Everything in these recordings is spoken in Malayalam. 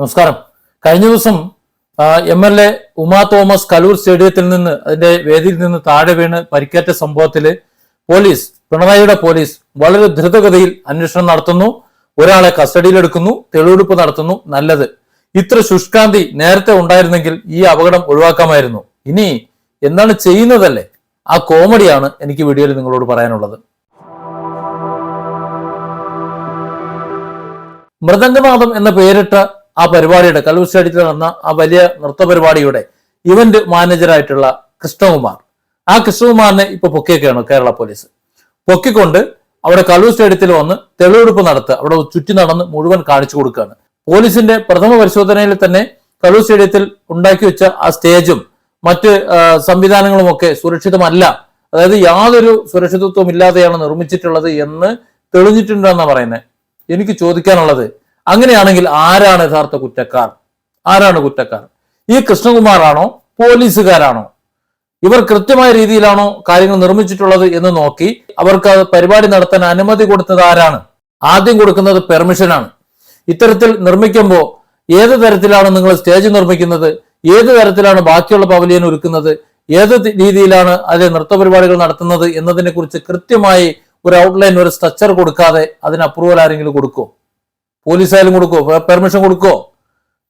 നമസ്കാരം. കഴിഞ്ഞ ദിവസം M L A Uma Thomas Kaloor സ്റ്റേഡിയത്തിൽ നിന്ന് അതിന്റെ വേദിയിൽ നിന്ന് താഴെ വീണ് പരിക്കേറ്റ സംഭവത്തിൽ പോലീസ് പിണറായിയുടെ പോലീസ് വളരെ ദ്രുതഗതിയിൽ അന്വേഷണം നടത്തുന്നു. ഒരാളെ കസ്റ്റഡിയിലെടുക്കുന്നു തെളിവെടുപ്പ് നടത്തുന്നു നല്ലത്. ഇത്ര ശുഷ്കാന്തി നേരത്തെ ഉണ്ടായിരുന്നെങ്കിൽ ഈ അപകടം ഒഴിവാക്കാമായിരുന്നു. ഇനി എന്താണ് ചെയ്യുന്നതല്ലേ? ആ കോമഡിയാണ് എനിക്ക് വീഡിയോയിൽ നിങ്ങളോട് പറയാനുള്ളത്. മൃദംഗനാഥം എന്ന പേരിട്ട ആ പരിപാടിയുടെ കലൂർ സ്റ്റേഡിയത്തിൽ നടന്ന ആ വലിയ നൃത്ത പരിപാടിയുടെ ഇവന്റ് മാനേജറായിട്ടുള്ള കൃഷ്ണകുമാർ. ആ കൃഷ്ണകുമാറിനെ ഇപ്പൊ പൊക്കിയൊക്കെയാണ് കേരള പോലീസ്. പൊക്കിക്കൊണ്ട് അവിടെ കലൂർ സ്റ്റേഡിയത്തിൽ വന്ന് തെളിവെടുപ്പ് നടത്തുക അവിടെ ചുറ്റി നടന്ന് മുഴുവൻ കാണിച്ചു കൊടുക്കുകയാണ്. പോലീസിന്റെ പ്രഥമ പരിശോധനയിൽ തന്നെ കലൂർ സ്റ്റേഡിയത്തിൽ ഉണ്ടാക്കി വെച്ച ആ സ്റ്റേജും മറ്റ് ആ, സംവിധാനങ്ങളും ഒക്കെ സുരക്ഷിതമല്ല. അതായത് യാതൊരു സുരക്ഷിതത്വം ഇല്ലാതെയാണ് നിർമ്മിച്ചിട്ടുള്ളത് എന്ന് തെളിഞ്ഞിട്ടുണ്ടെന്നാണ് പറയുന്നത്. എനിക്ക് ചോദിക്കാനുള്ളത് അങ്ങനെയാണെങ്കിൽ ആരാണ് യഥാർത്ഥ കുറ്റക്കാർ? ആരാണ് കുറ്റക്കാർ? ഈ കൃഷ്ണകുമാറാണോ? പോലീസുകാരാണോ? ഇവർ കൃത്യമായ രീതിയിലാണോ കാര്യങ്ങൾ നിർമ്മിച്ചിട്ടുള്ളത് എന്ന് നോക്കി അവർക്ക് പരിപാടി നടത്താൻ അനുമതി കൊടുത്തത് ആരാണ്? ആദ്യം കൊടുക്കുന്നത് പെർമിഷനാണ്. ഇത്തരത്തിൽ നിർമ്മിക്കുമ്പോൾ ഏത് തരത്തിലാണ് നിങ്ങൾ സ്റ്റേജ് നിർമ്മിക്കുന്നത്? ഏത് തരത്തിലാണ് ബാക്കിയുള്ള പവലിയൻ ഒരുക്കുന്നത്? ഏത് രീതിയിലാണ് അതിലെ നൃത്ത പരിപാടികൾ നടത്തുന്നത് എന്നതിനെ കുറിച്ച് കൃത്യമായി ഒരു ഔട്ട്ലൈൻ ഒരു സ്ട്രക്ചർ കൊടുക്കാതെ അതിന് അപ്രൂവൽ ആരെങ്കിലും കൊടുക്കോ പോലീസായാലും കൊടുക്കോ? പെർമിഷൻ കൊടുക്കോ?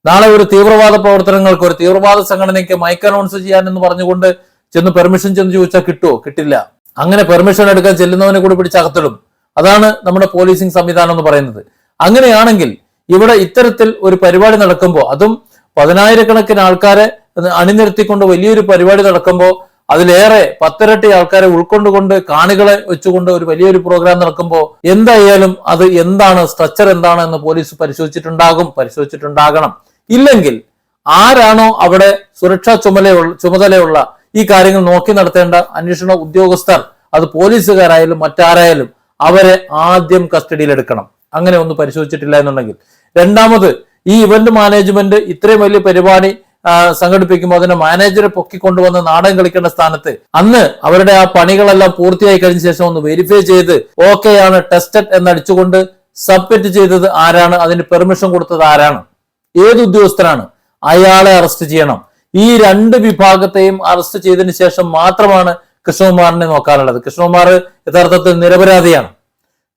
നാളെ ഒരു തീവ്രവാദ പ്രവർത്തനങ്ങൾക്ക് ഒരു തീവ്രവാദ സംഘടനയ്ക്ക് മൈക്ക് അനൗൺസ് ചെയ്യാൻ എന്ന് പറഞ്ഞുകൊണ്ട് ചെന്ന് പെർമിഷൻ ചെന്ന് ചോദിച്ചാൽ കിട്ടുമോ കിട്ടില്ല. അങ്ങനെ പെർമിഷൻ എടുക്കാൻ ചെല്ലുന്നവനെ കൂടി പിടിച്ച് അകത്തിടും. അതാണ് നമ്മുടെ പോലീസിംഗ് സംവിധാനം എന്ന് പറയുന്നത്. അങ്ങനെയാണെങ്കിൽ ഇവിടെ ഇത്തരത്തിൽ ഒരു പരിപാടി നടക്കുമ്പോൾ അതും പതിനായിരക്കണക്കിന് ആൾക്കാരെ അണിനിരത്തിക്കൊണ്ട് വലിയൊരു പരിപാടി നടക്കുമ്പോൾ അതിലേറെ പത്തിരട്ടി ആൾക്കാരെ ഉൾക്കൊണ്ടുകൊണ്ട് കാണികളെ വെച്ചുകൊണ്ട് ഒരു വലിയൊരു പ്രോഗ്രാം നടക്കുമ്പോൾ എന്തായാലും അത് എന്താണ് സ്ട്രക്ചർ എന്താണ് എന്ന് പോലീസ് പരിശോധിച്ചിട്ടുണ്ടാകും പരിശോധിച്ചിട്ടുണ്ടാകണം. ഇല്ലെങ്കിൽ ആരാണോ അവിടെ സുരക്ഷാ ചുമതലയുള്ള ചുമതലയുള്ള ഈ കാര്യങ്ങൾ നോക്കി നടത്തേണ്ട അന്വേഷണ ഉദ്യോഗസ്ഥർ അത് പോലീസുകാരായാലും മറ്റാരായാലും അവരെ ആദ്യം കസ്റ്റഡിയിലെടുക്കണം. അങ്ങനെ ഒന്നും പരിശോധിച്ചിട്ടില്ല എന്നുണ്ടെങ്കിൽ. രണ്ടാമത് ഈ ഇവന്റ് മാനേജ്മെന്റ് ഇത്രയും വലിയ പരിപാടി സംഘടിപ്പിക്കുമ്പോൾ അതിന്റെ മാനേജറെ പൊക്കിക്കൊണ്ടുവന്ന് നാടകം കളിക്കേണ്ട സ്ഥാനത്ത് അന്ന് അവരുടെ ആ പണികളെല്ലാം പൂർത്തിയായി കഴിഞ്ഞ ശേഷം ഒന്ന് വെരിഫൈ ചെയ്ത് ഓക്കെ ആണ് ടെസ്റ്റഡ് എന്നടിച്ചുകൊണ്ട് സബ്മിറ്റ് ചെയ്തത് ആരാണ് അതിന് പെർമിഷൻ കൊടുത്തത് ആരാണ് ഏത് ഉദ്യോഗസ്ഥനാണ് അയാളെ അറസ്റ്റ് ചെയ്യണം. ഈ രണ്ട് വിഭാഗത്തെയും അറസ്റ്റ് ചെയ്തതിന് ശേഷം മാത്രമാണ് കൃഷ്ണകുമാറിനെ നോക്കാനുള്ളത്. കൃഷ്ണകുമാർ യഥാർത്ഥത്തിൽ നിരപരാധിയാണ്.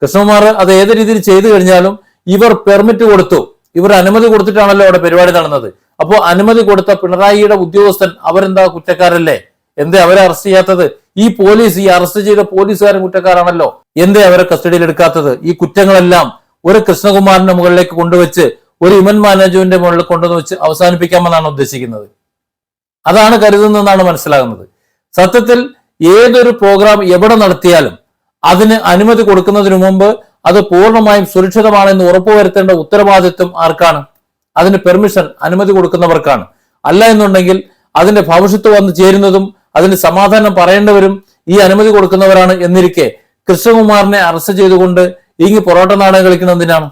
കൃഷ്ണകുമാർ അത് ഏത് രീതിയിൽ ചെയ്തു കഴിഞ്ഞാലും ഇവർ പെർമിറ്റ് കൊടുത്തു. ഇവർ അനുമതി കൊടുത്തിട്ടാണല്ലോ അവിടെ പരിപാടി നടന്നത്. അപ്പോൾ അനുമതി കൊടുത്ത പിണറായിയുടെ ഉദ്യോഗസ്ഥൻ അവരെന്താ കുറ്റക്കാരല്ലേ? എന്തേ അവരെ അറസ്റ്റ് ചെയ്യാത്തത്? ഈ പോലീസ് ഈ അറസ്റ്റ് ചെയ്ത പോലീസുകാരൻ കുറ്റക്കാരാണല്ലോ. എന്തേ അവരെ കസ്റ്റഡിയിൽ എടുക്കാത്തത്? ഈ കുറ്റങ്ങളെല്ലാം ഒരു കൃഷ്ണകുമാറിന്റെ മുകളിലേക്ക് കൊണ്ടുവച്ച് ഒരു ഹ്യൂമൻ മാനേജ്മെന്റിന്റെ മുകളിൽ കൊണ്ടുവന്ന് വെച്ച് അവസാനിപ്പിക്കാമെന്നാണ് ഉദ്ദേശിക്കുന്നത്. അതാണ് കരുതുന്നതെന്നാണ് മനസ്സിലാകുന്നത്. സത്യത്തിൽ ഏതൊരു പ്രോഗ്രാം എവിടെ നടത്തിയാലും അതിന് അനുമതി കൊടുക്കുന്നതിന് മുമ്പ് അത് പൂർണമായും സുരക്ഷിതമാണെന്ന് ഉറപ്പുവരുത്തേണ്ട ഉത്തരവാദിത്വം ആർക്കാണ്? അതിന് പെർമിഷൻ അനുമതി കൊടുക്കുന്നവർക്കാണ്. അല്ല എന്നുണ്ടെങ്കിൽ അതിന്റെ ഭവിഷ്യത്ത് വന്ന് ചേരുന്നതും അതിന് സമാധാനം പറയേണ്ടവരും ഈ അനുമതി കൊടുക്കുന്നവരാണ് എന്നിരിക്കെ കൃഷ്ണകുമാറിനെ അറസ്റ്റ് ചെയ്തുകൊണ്ട് ഇങ്ങി പൊറോട്ട നാടകം കളിക്കുന്നതിനാണ്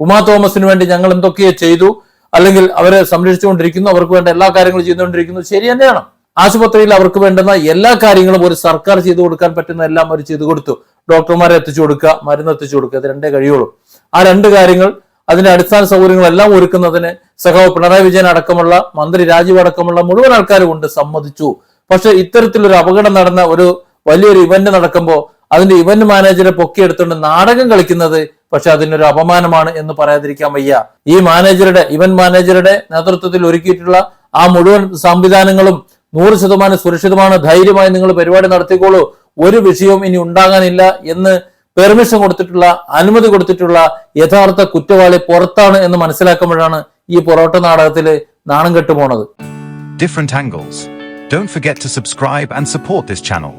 ഉമാ തോമസിന് വേണ്ടി ഞങ്ങൾ എന്തൊക്കെയോ ചെയ്തു അല്ലെങ്കിൽ അവരെ സംരക്ഷിച്ചുകൊണ്ടിരിക്കുന്നു അവർക്ക് വേണ്ട എല്ലാ കാര്യങ്ങളും ചെയ്തുകൊണ്ടിരിക്കുന്നു ശരി തന്നെയാണ്. ആശുപത്രിയിൽ അവർക്ക് വേണ്ടുന്ന എല്ലാ കാര്യങ്ങളും ഒരു സർക്കാർ ചെയ്തു കൊടുക്കാൻ പറ്റുന്ന എല്ലാം അവർ ചെയ്തു കൊടുത്തു. ഡോക്ടർമാരെ എത്തിച്ചു കൊടുക്കുക മരുന്ന് എത്തിച്ചു കൊടുക്കുക ഇത് രണ്ടേ കഴിയുള്ളൂ. ആ രണ്ട് കാര്യങ്ങൾ അതിന്റെ അടിസ്ഥാന സൗകര്യങ്ങളെല്ലാം ഒരുക്കുന്നതിന് സഖാവ് പിണറായി വിജയൻ അടക്കമുള്ള മന്ത്രി രാജീവ് അടക്കമുള്ള മുഴുവൻ ആൾക്കാരും കൊണ്ട് സമ്മതിച്ചു. പക്ഷെ ഇത്തരത്തിലൊരു അപകടം നടന്ന ഒരു വലിയൊരു ഇവന്റ് നടക്കുമ്പോൾ അതിന്റെ ഇവന്റ് മാനേജറെ പൊക്കിയെടുത്തുകൊണ്ട് നാടകം കളിക്കുന്നത് പക്ഷെ അതിനൊരു അപമാനമാണ് എന്ന് പറയാതിരിക്കാൻ വയ്യ. ഈ മാനേജറുടെ ഇവന്റ് മാനേജറുടെ നേതൃത്വത്തിൽ ഒരുക്കിയിട്ടുള്ള ആ മുഴുവൻ സംവിധാനങ്ങളും നൂറ് ശതമാനം സുരക്ഷിതമാണ്. ധൈര്യമായി നിങ്ങൾ പരിപാടി നടത്തിക്കോളൂ. ഒരു വിഷയവും ഇനി ഉണ്ടാകാനില്ല എന്ന് പെർമിഷൻ കൊടുത്തിട്ടുള്ള അനുമതി കൊടുത്തിട്ടുള്ള യഥാർത്ഥ കുറ്റവാളി പുറത്താണ് എന്ന് മനസ്സിലാക്കുമ്പോഴാണ് ഈ പൊറോട്ട നാടകത്തിൽ നാണം കെട്ടുപോണത് different angles. Don't forget to subscribe and support this channel.